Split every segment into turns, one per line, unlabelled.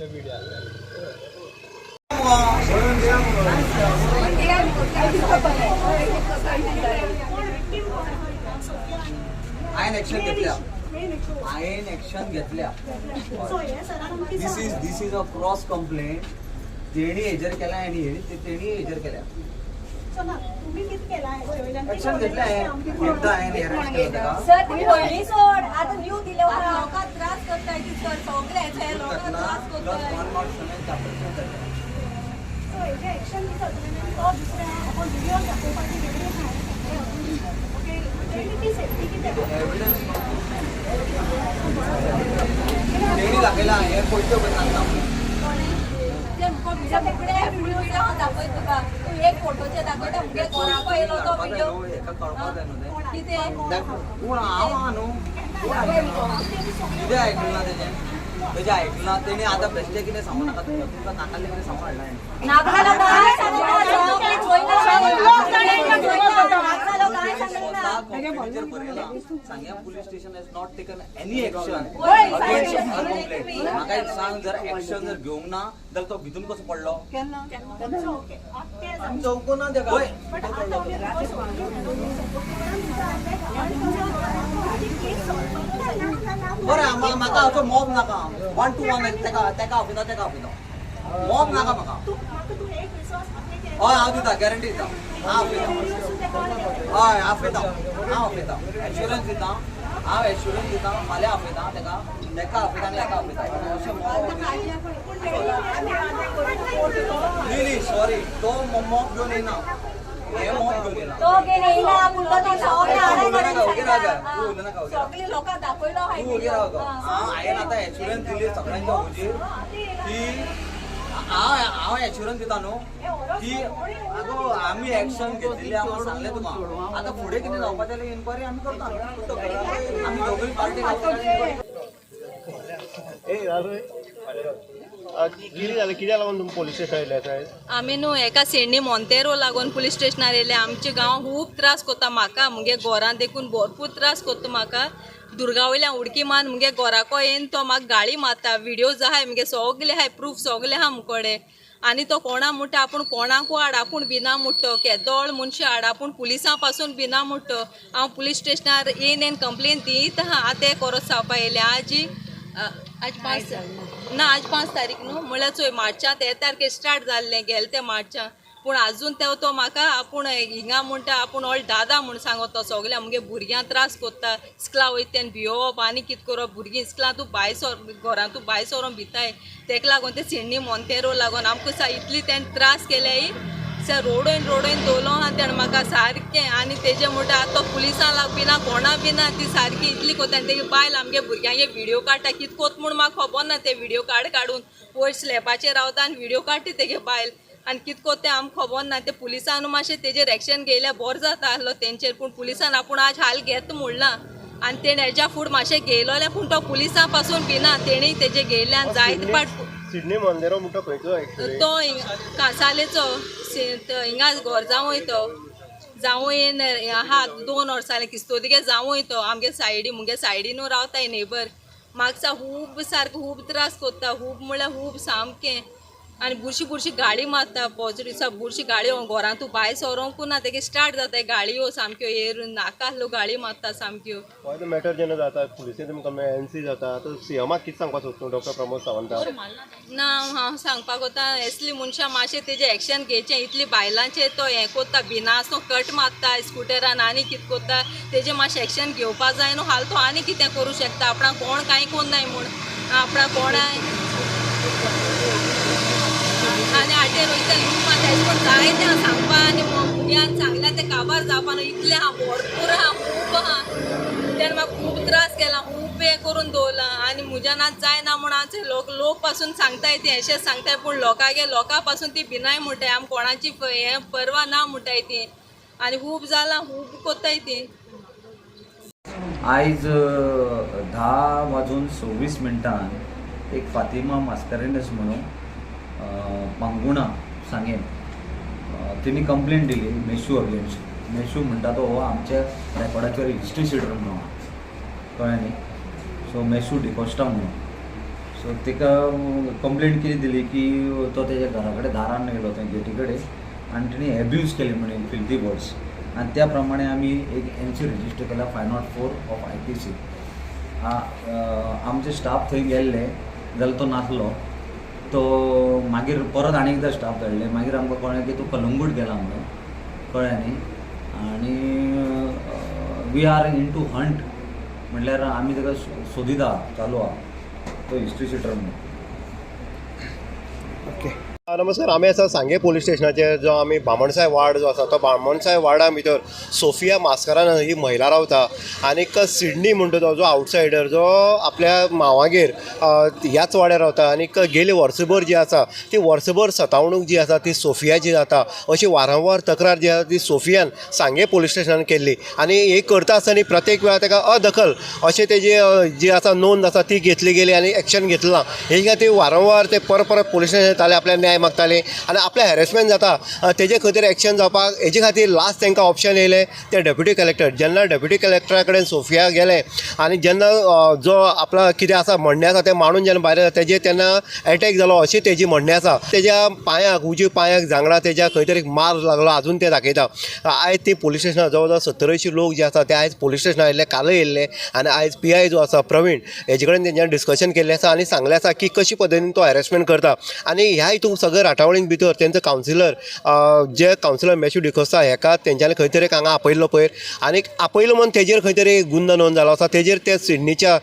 Ion action घेतल्या. आयन action घेतल्या. This is this is a cross complaint तेणी हेजर केला आणि तेणी हेजर केल्या. ऍक्शन घेतल्या एकदा
सर आता न्यू लोकांक त्रास की सर लोकांक
घटना
त्रास
प्लस
करताय
वन नॉट सेवन चाप्टर केल्या एव्हिडन्स तेणी दाखयला हे पयत्यो पळय सांगता
ते मुको व्हिडिओ पकडे व्हिडिओ जे हांव दाखयत तुका तू एक फोटोचे दाखयता मुगे घराको येयलो तो व्हिडिओ
एका कळपाक जाय न्हू आतां सांगू नाका तुका नाकालें सांग्या police station has not taken any action म्हाका एक सांग जर एक्शन जर घेवंक ना जाल्यार तो भितून कसो पडलो चौको ना तेका बरें म्हाका म्हाका असो मॉब नाका वन टू वन तेका तेका आपयता तेका आपयता मॉब नाका म्हाका हय हांव दिता गॅरंटी दिता हांव आपयता हय आपयता हांव आपयता एश्युरन्स दिता हांव एश्युरन्स दिता फाल्यां आपयता तेका तेका आपयता आनी तेका आपयता अशें न्ही न्ही सॉरी तो मॉब घेवन येना
सगळे लोकां.
हांव हांवें आतां एश्युरन्स दिली सगळ्यांच्या हुजीर की हांव हांव एश्युरन्स दिता न्हू की आगो आमी एक्शन घेतलेली आमी सांगलें तुका आतां फुडें कितें जावपाचें जाल्यार इन्क्वायरी आमी करता. न्हू. आमी दोगूय पार्टी घालता
ए. कितें जालें कित्याक लागून तुमी स्टेशन आसात
आमी न्हू एका सेंडी मोंतेरो लागून पुलीस स्टेशनार येयले आमचे गांव खूब त्रास कोत्ता म्हाका मुगे घोरां देखून भरपूर त्रास कोत्ता म्हाका दुर्गा वयल्यान उडकी मान मुगे घोराको येन तो म्हाका गाळी मारता. व्हिडिओज आहाय मुगे सगले आहाय प्रूफ सगले आहा मुकोडे. आनी तो कोणा म्हणटा आपूण कोणाकू हाड आपूण भिना म्हणटो केदोळ मनशां हाड आपूण पुलिसां पासून भिना म्हणटो हांव पुलीस स्टेशनार येन येन कंप्लेन दीत आहा आतां हे कोरोस जावपा येयले आजी अ, आज पांच ना आज पांच तारीख न्हू म्हळ्यार चोय मार्चां ते तारखे स्टार्ट जाल्लें गेल ते मार्चां पूण आजून तो तो म्हाका आपूण हिंगा म्हणटा आपूण ऑल दादा म्हूण सांगता तो सगल्या मुगे भुरग्यांक त्रास कोत्ता इस्कला वयता तेन्ना भियोवप आनी कितें करप भुरगीं इस्कला तूं भायर सर घरांतूं भायर सोरोन भिताय. तेका लागून ते सिडनी मोंतेरो लागून आमकां इतली तेणें त्रास केल्याय सर रोडोयन रोडोयन दवलो आहा तेणें म्हाका सारकें आनी तेजे म्हणटा आतां तो पुलिसां लाग बिना कोणा बिना ती सारकी इतली कोता आनी तेगे बायल आमगे भुरग्यांक हे व्हिडिओ काडटा कित कोत म्हूण म्हाका खबर ना ते व्हिडिओ काड काडून वयर स्लॅबाचेर रावता आनी व्हिडिओ काडटा तेगे बायल आनी कित कोत तें आमकां खबर ना ते पुलिसान मातशें तेजेर एक्शन घेयल्यार बरो जाता आसलो तेंचेर पूण पुलिसान आपूण आज हाल घेत म्हणला आनी तेणें हेज्या फूड मातशें घेयलो जाल्यार पूण तो पुलिसां पासून भिना तेणी तेजे घेयल्यान जायते पाट
सिडनी मंदेरो खंयचो एक्चुअली
तो हिंग- कांसालेचो से- हिंगा घर जावं तो. जावं येन आहा दोन वर्सां जालें किस्तोदिगे जावं तो. आमगे सायडी मुगे सायडीनू रावताय नेबर म्हाका खूब सारको खूब त्रास कोत्ता खूब म्हळ्यार खूब सामकें. आनी बुरशी बुरशी गाडी मारता पॉजिटिव्ह बुरशी गाडयो घरांतू भायर सरोंकू ना तेगे स्टार्ट जाताय गाडयो सामक्यो येरून नाका आसल्यो गाडी मारता सामक्यो
तो मॅटर जेन्ना जाता पुलिसेन तुमकां एन सी जाता तो सीएमाक कितें सांगपाक सोदता डॉक्टर प्रमोद सावंताक
ना हांव सांगपाक वता असली मनशां मातशें तेजें एक्शन घेवचें इतली बायलांचेर तो हें कोत्ता भिना आसतो कट मारता स्कुटरान आनी कितें कोत्ता तेजें मातशें एक्शन घेवपा जाय न्हू हाल तो आनी कितें करूं शकता? आपणा कोण कांय कोन्न नाय म्हूण. आपणा कोणाय आनी हाटेर वयता लूप आतां एश कोन्न जाय तें सांगपा आनी चांगल्या ते तें काबार जावपान न्हू इतलें भरपूर हा खूब आहा तेणें म्हाका खूब त्रास केला खूब हें करून दवरलां आनी म्हज्यान आतां जायना म्हूण हांव लोक लोक पासून सांगताय ती अशें सांगताय पूण लोकांगे लोकां पासून ती भिनाय म्हणटाय आमी कोणाची हें परवा ना म्हणटाय ती. आनी खूब जालां खूब कोत्ताय ती.
आयज धा वाजून सव्वीस मिनटान एक फातिमा मास्करेंडस म्हणून पांगुणा सांगेन. तिणी कंप्लेन दिली मेशू अगेन्स्ट मेशू म्हणटा तो हो आमच्या रेकॉर्डाचेर हिस्ट्री सिडर म्हणून कळ्ळें न्ही. सो मेशू डिकोस्टा म्हणून. सो तिका कंप्लेन कितें दिली की तो तेज्या घरा कडेन दारान येयलो थंय गेटी कडेन आनी तिणें एब्यूज केले म्हणे फिल्थी वर्ड्स आनी त्या प्रमाणे आमी एक एन सी रजिस्टर केला five not four of I T C आमचे स्टाफ थंय गेल्ले. जाल्यार तो नासलो तो मागीर परत आनी एकदां स्टाफ धाडले मागीर आमकां कळ्ळें की तो कलंगूट गेला म्हणून. कळ्ळें न्ही? आनी we are in to hunt म्हटल्यार आमी ताका सो- सोदिता चालू आहा तो हिस्ट्री सिटर म्हणून.
ओके. नमस्कार आमी आसा सांगे पोलीस स्टेशनाचेर जो आमी बामणसाय वार्ड जो आसा तो बामणसाय वार्डा भितर सोफिया मास्करान ही महिला रावता आनीक सिडनी म्हणटा तो जो आवटसायडर जो आपल्या मांवागेर ह्याच वाड्यार रावता आनीक गेली वर्सभर जी आसा ती वर्सभर सतावणूक जी आसा ती सोफियाची जाता. अशी वारंवार तक्रार जी आसा ती सोफियान सांगे पोलीस स्टेशनान केल्ली. आनी हे करता आसतना प्रत्येक वेळार ताका अदखल अशें तेजी जी आसा नोंद आसा ती घेतली गेली आनी एक्शन घेतलां. हे खातीर वारंवार ते परत परत पोलीस स्टेशन येताले आपल्या न्याय मागताले. आनी आपले हॅरेसमेंट जाता तेजे खातीर एक्शन जावपाक हेजे खातीर लास्ट तांकां ऑप्शन येयलें ते डेप्युटी कलेक्टर जेन्ना डेप्युटी कलेक्टरा कडेन सोफिया गेले आनी जेन्ना जो आपला कितें आसा म्हणणें आसा तें मांडून जेन्ना भायर येता तेजेर तेन्ना एटॅक जालो अशी तेजी म्हणणें आसा तेज्या पांयाक उजी पांयाक जांगडा तेज्या खंय तरी मार लागलो आजून ते दाखयता आयज ती पोलीस स्टेशनार जवळ जवळ सत्तरशी लोक जे आसा ते आयज पोलीस स्टेशनार आयिल्ले कालय येयल्ले आनी आयज पी आय जो आसा प्रवीण हेजे कडेन तेंच्यानी डिस्कशन केल्लें आसा आनी सांगलें आसा की कशी पद्दतीन तो हॅरेसमेंट करता. आनी ह्या हितून सगळे राटावळीन भितर तेंचो कावन्सिलर जे कावन्सिलर मॅच्यू डिकोस्ता हेका तेंच्यांनी खंय तरी हांगा आपयल्लो पयर. आनी आपयलो म्हणून तेजेर खंय तरी गुंद नोंद जालो आसा तेजेर ते सिडनीच्या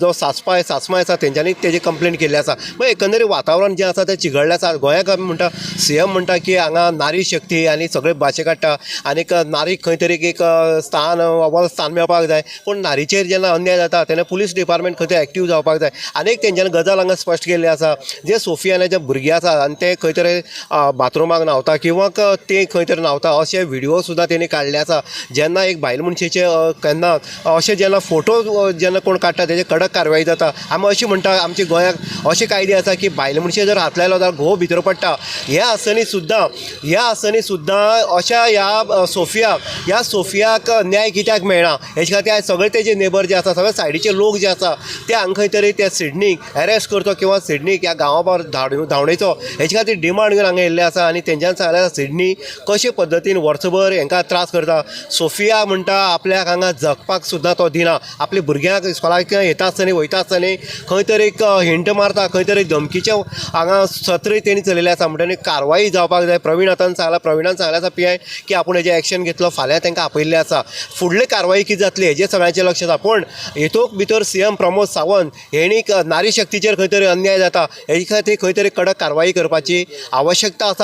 जो सासपाय सासमाय आसा तेंच्यांनी तेजी कंप्लेन केल्ली आसा मग एकंदरीत वातावरण जें आसा तें चिघळ्ळें आसा गोंयाक आमी म्हणटा सी एम म्हणटा की हांगा नारी शक्ती आनी सगळे भाशे काडटा आनीक नारीक खंय तरी एक स्थान अव्वल स्थान मेळपाक जाय. पूण नारीचेर जेन्ना अन्याय जाता तेन्ना पुलीस डिपार्टमेंट खंय तरी एक्टीव जावपाक जाय. आनीक तेंच्यांनी गजाल हांगा स्पश्ट केल्ली आसा जे सोफियाने जे भुरगीं आसा आनी ते खंय तरी बाथरुमाक न्हांवता किंवा ते खंय तरी न्हांवता अशे व्हिडिओ सुद्दां तेणी काडले आसा जेन्ना एक बायल मनशेचे केन्ना अशे जेन्ना फोटो जेन्ना कोण काडटा तेजे कडक कारवाई जाता. आमी अशी म्हणटा आमच्या गोंयांत अशे कायदे आसा की बायल मनशे जर हात लायलो जाल्यार घोव भितर पडटा हे आसनी सुद्दां ह्या आसनी सुद्दां अशा ह्या सोफियाक ह्या सोफियाक न्याय कित्याक मेळना? हेचे खातीर आयज सगळे तेजे नेबर जे आसा सगळे सायडीचे लोक जे आसा ते हांगा खंय तरी त्या सिडनीक अरेस्ट करतो किंवा सिडनीक ह्या गांवा भायर धाड धांवडेचो हेजे खातीर डिमांड घेवन हांगा येल्ले आसा आनी तेंच्यान सांगलें सिडनी कशे पद्दतीन वर्सभर हांकां त्रास करता? सोफिया म्हणटा आपल्याक हांगा जगपाक सुद्दां तो दिना. आपल्या भुरग्यांक इस्कॉलाक येता आसतना वयता आसतना खंय तरी एक हिंट मारता खंय तरी धमकीचे हांगा सत्र तेणी चलयले आसा म्हणटनी कारवाई जावपाक जाय. प्रवीण आतां सांगला प्रवीणान सांगलें आसा पी आय की आपूण हेजें एक्शन घेतलो फाल्यां तांकां आपयल्लें आसा फुडले कारवाई कितें जातली हेजें सगळ्यांचें लक्ष आसा पूण हेतूंक भितर सी एम प्रमोद सावंत हेणी नारी शक्तीचेर खंय तरी अन्याय जाता. हेजे खातीर खंय तरी कडक कारवाई करपाक करपाची आवश्यकता आसा